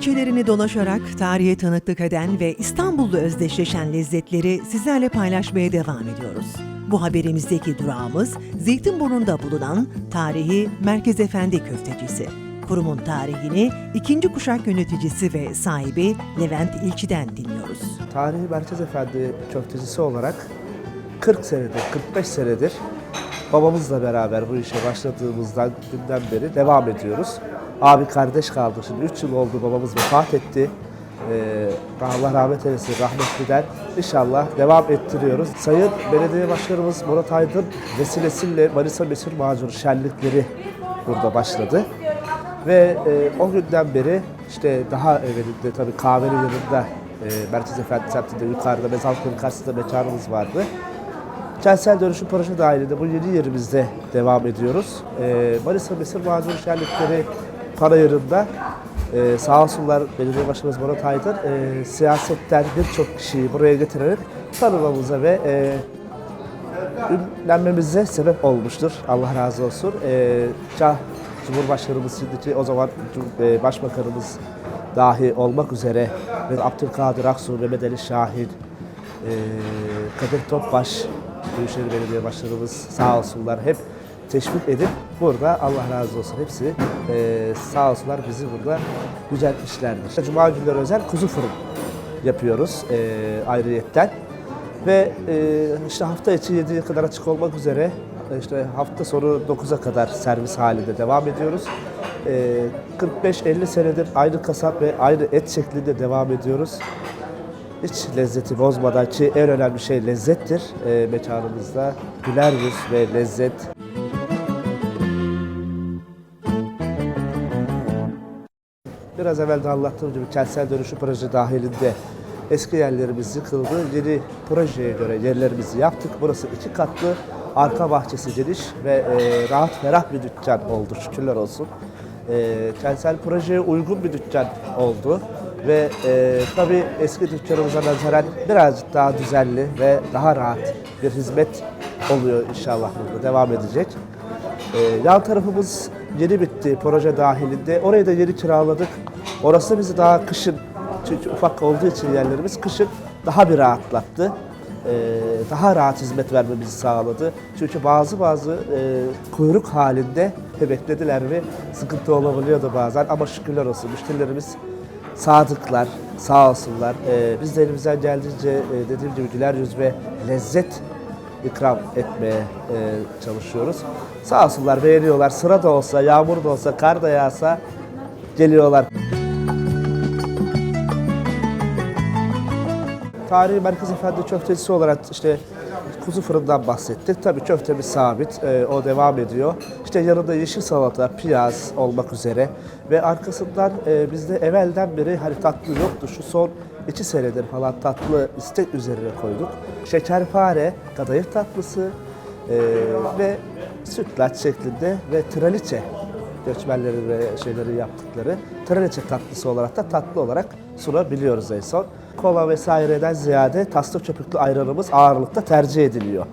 ilçelerini dolaşarak tarihe tanıklık eden ve İstanbul'da özdeşleşen lezzetleri sizlerle paylaşmaya devam ediyoruz. Bu haberimizdeki durağımız Zeytinburnu'nda bulunan tarihi Merkez Efendi Köftecisi. Kurumun tarihini ikinci kuşak yöneticisi ve sahibi Levent İlçi'den dinliyoruz. Tarihi Merkez Efendi köftecisi olarak 40 senedir, 45 senedir babamızla beraber bu işe başladığımızdan günden beri devam ediyoruz. Abi kardeş kaldı. Şimdi 3 yıl oldu babamız vefat etti. Ee, Allah rahmet eylesin rahmetliden. İnşallah devam ettiriyoruz. Sayın Belediye Başkanımız Murat Aydın vesilesiyle Manisa Mesir Macunu şenlikleri burada başladı. Ve e, o günden beri işte daha evvelinde tabii kahvenin yanında e, Merkez Efendi semtinde yukarıda Mezalköy'ün karşısında mekanımız vardı. Kentsel dönüşüm projesi dahilinde bu yeni yerimizde devam ediyoruz. E, Manisa Mesir Macunu Şenlikleri Panayırı'nda e, sağ olsunlar Belediye Başkanımız Murat Aydın e, siyasetten birçok kişiyi buraya getirerek tanımamıza ve e, ünlenmemize sebep olmuştur. Allah razı olsun. Ee, Cah Cumhurbaşkanımız şimdiki o zaman e, Başbakanımız dahi olmak üzere ve Abdülkadir Aksu, Mehmet Ali Şahin, e, Kadir Topbaş, Büyükşehir Belediye Başkanımız sağ olsunlar hep teşvik edip burada Allah razı olsun hepsi e, sağ olsunlar bizi burada yüceltmişlerdir. Cuma günleri özel kuzu fırın yapıyoruz e, ayrıyetten. Ve e, işte hafta içi 7'ye kadar açık olmak üzere e, işte hafta sonu 9'a kadar servis halinde devam ediyoruz. E, 45-50 senedir aynı kasap ve aynı et şeklinde devam ediyoruz. Hiç lezzeti bozmadan ki en önemli şey lezzettir e, mekanımızda. Güler yüz ve lezzet. Biraz evvel de anlattığım gibi kentsel dönüşüm projesi dahilinde eski yerlerimiz yıkıldı. Yeni projeye göre yerlerimizi yaptık. Burası iki katlı, arka bahçesi geniş ve e, rahat ferah bir dükkan oldu şükürler olsun. E, kentsel projeye uygun bir dükkan oldu. Ve e, tabii eski dükkanımıza nazaran birazcık daha düzenli ve daha rahat bir hizmet oluyor inşallah burada devam edecek. Ee, yan tarafımız yeni bitti proje dahilinde. Orayı da yeni kiraladık. Orası bizi daha kışın, çünkü ufak olduğu için yerlerimiz kışın daha bir rahatlattı. Ee, daha rahat hizmet vermemizi sağladı. Çünkü bazı bazı e, kuyruk halinde beklediler ve sıkıntı olabiliyordu bazen. Ama şükürler olsun müşterilerimiz sadıklar, sağ olsunlar. Ee, biz de elimizden geldiğince e, dediğim gibi güler yüz ve lezzet ikram etmeye e, çalışıyoruz. Sağ olsunlar beğeniyorlar. Sıra da olsa, yağmur da olsa, kar da yağsa geliyorlar. Tarihi Merkez Efendi köftecisi olarak işte kuzu fırından bahsettik. Tabii köftemiz sabit, e, o devam ediyor. İşte yanında yeşil salata, piyaz olmak üzere ve arkasından e, bizde evvelden beri hani tatlı yoktu. Şu son iki senedir falan tatlı istek üzerine koyduk. Şekerpare, kadayıf tatlısı e, ve sütlaç şeklinde ve traliçe göçmenlerin ve şeyleri yaptıkları traliçe tatlısı olarak da tatlı olarak sunabiliyoruz en son. Kola vesaireden ziyade taslı köpüklü ayranımız ağırlıkta tercih ediliyor.